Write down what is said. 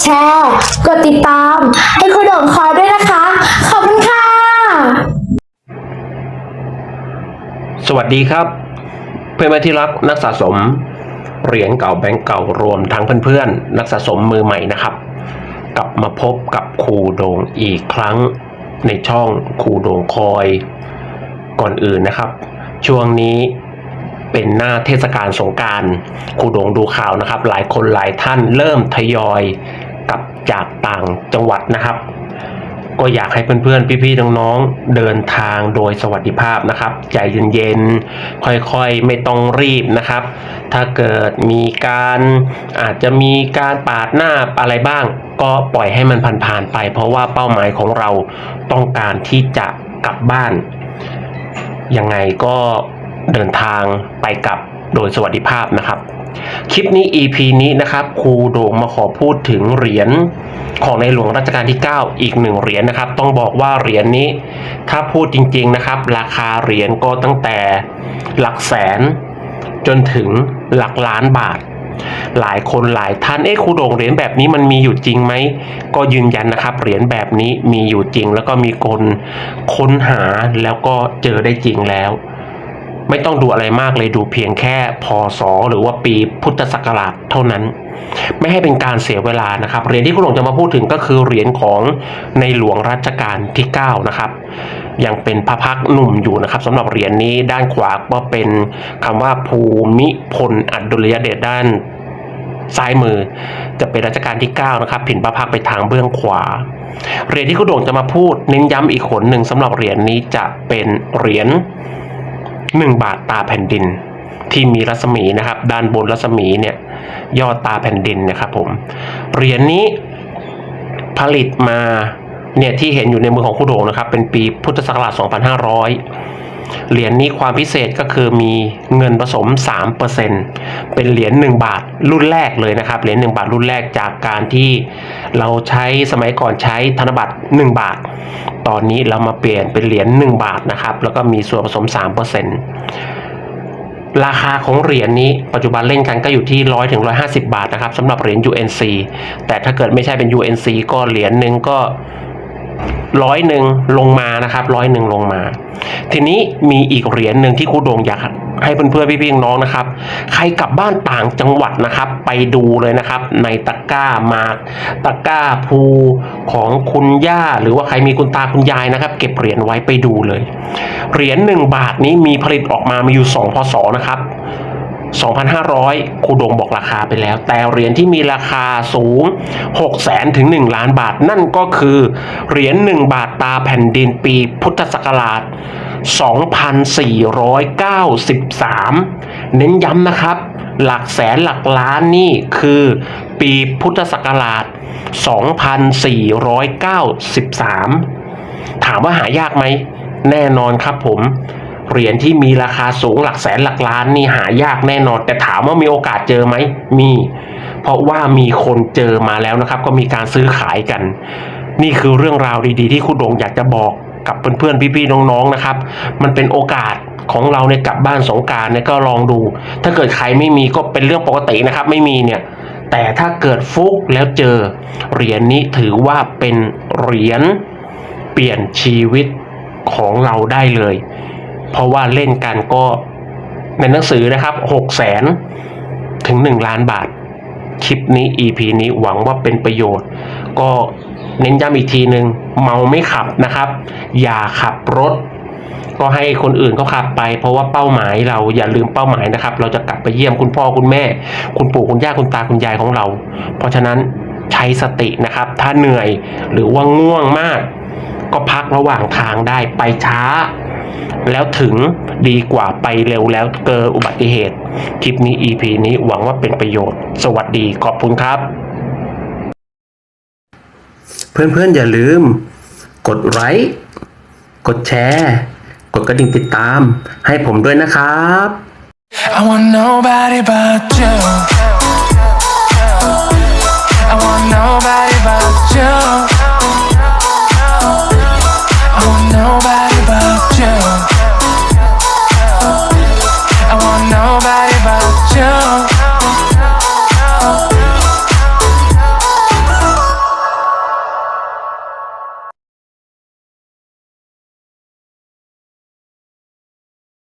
แชร์ กดติดตาม ให้ครูโด่งคอยด้วยนะคะ ขอบคุณค่ะ สวัสดีครับ เพื่อนๆที่รักนักสะสม เหรียญเก่าแบงก์เก่ารวมทั้งเพื่อนๆ นักสะสมมือใหม่นะครับ กลับมาพบกับครูโดงอีกครั้งในช่องครูโดงคอย ก่อนอื่นนะครับ ช่วงนี้ เป็นหน้าเทศกาลสงการครูดงดูข่าวนะครับ หลายคนหลายท่านเริ่มทยอยกลับจากต่างจังหวัดนะครับ ก็อยากให้เพื่อนๆ พี่ๆน้องๆเดินทางโดยสวัสดิภาพนะครับ ใจเย็นๆค่อยๆไม่ต้องรีบนะครับ ถ้าเกิดมีการอาจจะมีการปาดหน้าอะไรบ้าง ก็ปล่อยให้มันผ่านๆไป เพราะว่าเป้าหมายของเราต้องการที่จะกลับบ้านยังไงก็ เดินทางไปกลับโดยสวัสดิภาพนะครับ คลิปนี้ EP นี้นะครับครูโด่งมาขอพูดถึงเหรียญของในหลวงรัชกาลที่ 9 อีกหนึ่งเหรียญนะครับ ต้องบอกว่าเหรียญนี้ ถ้าพูดจริงๆนะครับ ราคาเหรียญก็ตั้งแต่หลักแสน จนถึงหลักล้านบาท หลายคนหลายท่านเอ๊ะครูโด่งเหรียญแบบนี้มันมีอยู่จริงไหมก็ยืนยันนะครับเหรียญแบบนี้มีอยู่จริง แล้วก็มีคนค้นหาแล้วก็เจอได้จริงแล้ว ไม่ต้องดูอะไรมากเลยดูเพียงแค่พศหรือว่าปีพุทธศักราชเท่านั้น ไม่ให้เป็นการเสียเวลานะครับเหรียญที่คุณหลงจะมาพูดถึงก็คือเหรียญของในหลวงรัชกาลที่ 9 นะครับ ยังเป็นพระพักหนุ่มอยู่นะครับสำหรับเหรียญนี้ด้านขวาก็เป็นคำว่าภูมิพลอดุลยเดชด้านซ้ายมือจะเป็นรัชกาลที่ 9 นะครับ ผินพระพักไปทางเบื้องขวา เหรียญที่คุณโด่งจะมาพูดเน้นย้ำอีกหนหนึ่งสำหรับเหรียญนี้จะเป็นเหรียญ หนึ่งบาทตาแผ่นดิน ที่มีรัศมีนะครับ ด้านบนรัศมีเนี่ยยอดตาแผ่นดินนะครับผมเหรียญนี้ผลิตมาเนี่ยที่เห็นอยู่ในมือของคุณโดงนะครับ เป็นปีพุทธศักราช2500 เหรียญนี้ความพิเศษก็คือมีเงินผสม 3%เป็นเหรียญ1บาทรุ่นแรกเลยนะครับ เหรียญ1บาทรุ่นแรกจากการที่เราใช้สมัยก่อนใช้ธนบัตร 1 บาท ตอนนี้เรามาเปลี่ยนเป็นเหรียญ1บาทนะครับ แล้วก็มีส่วนผสม 3%ราคาของเหรียญนี้ปัจจุบันเล่นกันก็อยู่ที่ 100ถึง150 บาทนะครับสำหรับเหรียญ UNC แต่ถ้าเกิดไม่ใช่เป็น UNC ก็เหรียญหนึ่งก็ ร้อยหนึ่งลงมานะครับร้อยหนึ่งลงมา ทีนี้มีอีกเหรียญหนึ่งที่ครูโดงอยากให้เพื่อนๆพี่ๆน้องนะครับ ใครกลับบ้านต่างจังหวัดนะครับ ไปดูเลยนะครับ ในตะกร้ามาตะกร้าภูของคุณย่า หรือว่าใครมีคุณตาคุณยายนะครับ เก็บเหรียญไว้ไปดูเลย เหรียญหนึ่งบาทนี้มีผลิตออกมามีอยู่2พศนะครับ 2,500 ครูดงบอกราคาไปแล้ว แต่เหรียญที่มีราคาสูง 6 0แสนถึง 1 ล้านบาท นั่นก็คือเหรียญ 1 บาทตาแผ่นดินปีพุทธศักราช 2493 เน้นย้ำนะครับ หลักแสนหลักล้านนี่คือปีพุทธศักราช 2493 ถามว่าหายากไหม แน่นอนครับผม เหรียญที่มีราคาสูงหลักแสนหลักล้านนี่หายากแน่นอน แต่ถามว่ามีโอกาสเจอไหมมี เพราะว่ามีคนเจอมาแล้วนะครับ ก็มีการซื้อขายกัน นี่คือเรื่องราวดีๆ ที่คุณโดงอยากจะบอกกับเพื่อนๆพี่ๆน้องๆนะครับ มันเป็นโอกาสของเราในยกลับบ้านสงการเนี่ยก็ลองดู ถ้าเกิดใครไม่มีก็เป็นเรื่องปกตินะครับ ไม่มีเนี่ย แต่ถ้าเกิดฟุกแล้วเจอเหรียญนี้ถือว่าเป็นเหรียญเปลี่ยนชีวิตของเราได้เลย เพราะว่าเล่นกันก็ในหนังสือนะครับหกแสนถึงหนึ่งล้านบาท คลิปนี้ EP นี้หวังว่าเป็นประโยชน์ ก็เน้นย้ำอีกทีหนึ่งเมาไม่ขับนะครับ อย่าขับรถ ก็ให้คนอื่นเขาขับไป เพราะว่าเป้าหมายเราอย่าลืมเป้าหมายนะครับ เราจะกลับไปเยี่ยมคุณพ่อคุณแม่ คุณปู่คุณย่าคุณตาคุณยายของเรา เพราะฉะนั้นใช้สตินะครับ ถ้าเหนื่อยหรือว่าง่วงมาก ก็พักระหว่างทางได้ไปช้า แล้วถึงดีกว่าไปเร็วแล้วเกิดอุบัติเหตุ คลิปนี้ EP นี้หวังว่าเป็นประโยชน์ สวัสดีขอบคุณครับ เพื่อนๆอย่าลืม กดไลค์กดแชร์ กดกระดิ่งติดตาม ให้ผมด้วยนะครับ I want nobody but you I want nobody